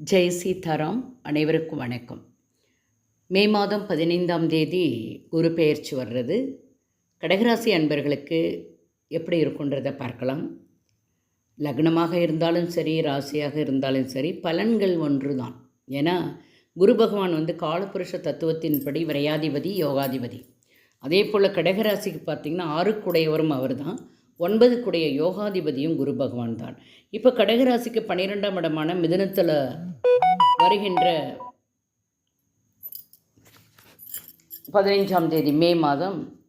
ஜெய் சீதாராம் அனைவருக்கும் வணக்கம். மே மாதம் பதினைந்தாம் தேதி குரு பெயர்ச்சி வர்றது. கடகராசி அன்பர்களுக்கு எப்படி இருக்குன்றதை பார்க்கலாம். லக்னமாக இருந்தாலும் சரி ராசியாக இருந்தாலும் சரி பலன்கள் ஒன்று தான் ஏன்னா குரு பகவான் வந்து காலபுருஷ தத்துவத்தின்படி விரையாதிபதி யோகாதிபதி. அதே போல் கடகராசிக்கு பார்த்திங்கன்னா ஆறுக்குடையவரும் அவர் தான் ஒன்பதுக்குடைய யோகாதிபதியும் குரு பகவான் தான் இப்போ கடகராசிக்கு பன்னிரெண்டாம் இடமான மிதனத்தில் வருகின்ற பதினைஞ்சாம் தேதி மே மாதம்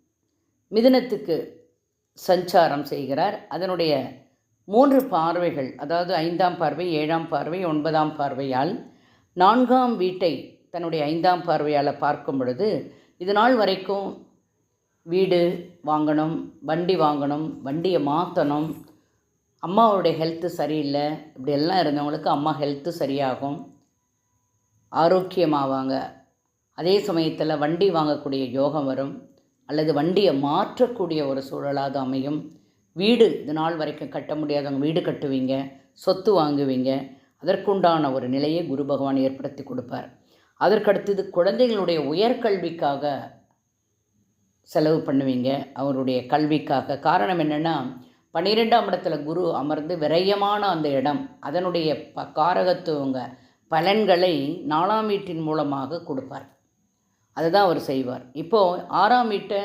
மிதனத்துக்கு சஞ்சாரம் செய்கிறார். அதனுடைய மூன்று பார்வைகள் அதாவது ஐந்தாம் பார்வை ஏழாம் பார்வை ஒன்பதாம் பார்வையால் நான்காம் வீட்டை தன்னுடைய ஐந்தாம் பார்வையால் பார்க்கும் பொழுது இது நாள் வரைக்கும் வீடு வாங்கணும் வண்டி வாங்கணும் வண்டியை மாற்றணும் அம்மாவோடைய ஹெல்த்து சரியில்லை. இப்படியெல்லாம் இருந்தவங்களுக்கு அம்மா ஹெல்த்து சரியாகும். ஆரோக்கியமாவாங்க. அதே சமயத்தில் வண்டி வாங்கக்கூடிய யோகம் வரும். அல்லது வண்டியை மாற்றக்கூடிய ஒரு சூழலாக அமையும். வீடு இது நாள் வரைக்கும் கட்ட முடியாதவங்க வீடு கட்டுவீங்க சொத்து வாங்குவீங்க. அதற்குண்டான ஒரு நிலையை குரு பகவான் ஏற்படுத்தி கொடுப்பார். அதற்கடுத்தது குழந்தைகளுடைய உயர்கல்விக்காக செலவு பண்ணுவீங்க. அவருடைய கல்விக்காக. காரணம் என்னென்னா பன்னிரெண்டாம் இடத்துல குரு அமர்ந்து விரயமான அந்த இடம் அதனுடைய ப காரகத்துவங்க பலன்களை நாலாம் வீட்டின் மூலமாக கொடுப்பார். அதுதான் அவர் செய்வார். இப்போது ஆறாம் வீட்டை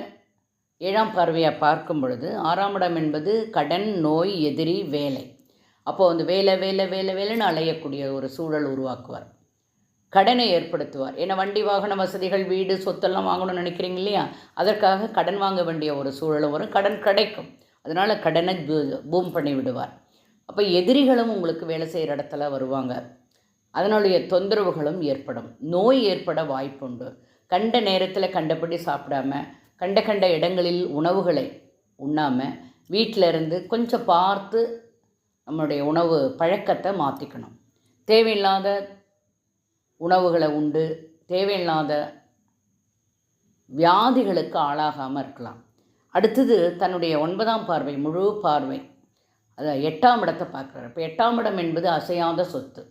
ஏழாம் பார்வையாக பார்க்கும் பொழுது ஆறாம் இடம் என்பது கடன் நோய் எதிரி வேலை. அப்போது வந்து வேலை வேலை வேலை வேலைன்னு அலையக்கூடிய ஒரு சூழல் உருவாக்குவார். கடனை ஏற்படுத்துவார். ஏன்னா வண்டி வாகன வசதிகள் வீடு சொத்தெல்லாம் வாங்கணும்னு நினைக்கிறீங்க இல்லையா? அதற்காக கடன் வாங்க வேண்டிய ஒரு சூழலும் வரும். கடன் கிடைக்கும். அதனால் கடனை பூம் பண்ணி விடுவார். அப்போ எதிரிகளும் உங்களுக்கு வேலை செய்கிற இடத்துல வருவாங்க. அதனுடைய தொந்தரவுகளும் ஏற்படும். நோய் ஏற்பட வாய்ப்புண்டு. கண்ட நேரத்தில் கண்டபடி சாப்பிடாம கண்ட கண்ட இடங்களில் உணவுகளை உண்ணாமல் வீட்டில் இருந்து கொஞ்சம் பார்த்து நம்மளுடைய உணவு பழக்கத்தை மாற்றிக்கணும் தேவையில்லாத உணவுகளை உண்டு தேவையில்லாத வியாதிகளுக்கு ஆளாகாமல் இருக்கலாம். அடுத்தது தன்னுடைய ஒன்பதாம் பார்வை முழு பார்வை. அதை எட்டாம் இடத்தை பார்க்குறாரு. இப்போ எட்டாம் இடம் என்பது அசையாத சொத்து.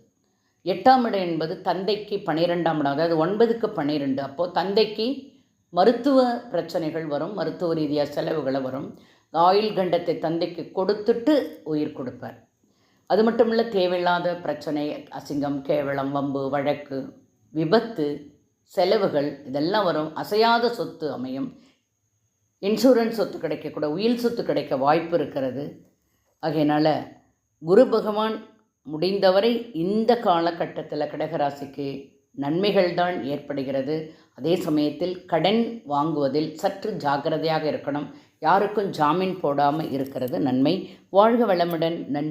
எட்டாம் இடம் என்பது தந்தைக்கு பன்னிரெண்டாம் இடம். அதாவது ஒன்பதுக்கு பன்னிரெண்டு அப்போது தந்தைக்கு மருத்துவ பிரச்சனைகள் வரும் மருத்துவ ரீதியாக செலவுகளை வரும். ஆயுள் கண்டத்தை தந்தைக்கு கொடுத்துட்டு உயிர் கொடுப்பார். அது மட்டும் இல்லை தேவையில்லாத பிரச்சனை அசிங்கம் கேவலம் வம்பு வழக்கு விபத்து செலவுகள் இதெல்லாம் வரும். அசையாத சொத்து அமையும். இன்சூரன்ஸ் சொத்து கிடைக்கக்கூட உயில் சொத்து கிடைக்க வாய்ப்பு இருக்கிறது. ஆகையினால் குரு பகவான் முடிந்தவரை இந்த காலகட்டத்தில் கடகராசிக்கு நன்மைகள் தான் ஏற்படுகிறது. அதே சமயத்தில் கடன் வாங்குவதில் சற்று ஜாக்கிரதையாக இருக்கணும். யாருக்கும் ஜாமீன் போடாமல் இருக்கிறது நன்மை. வாழ்க வளமுடன். நன்றி.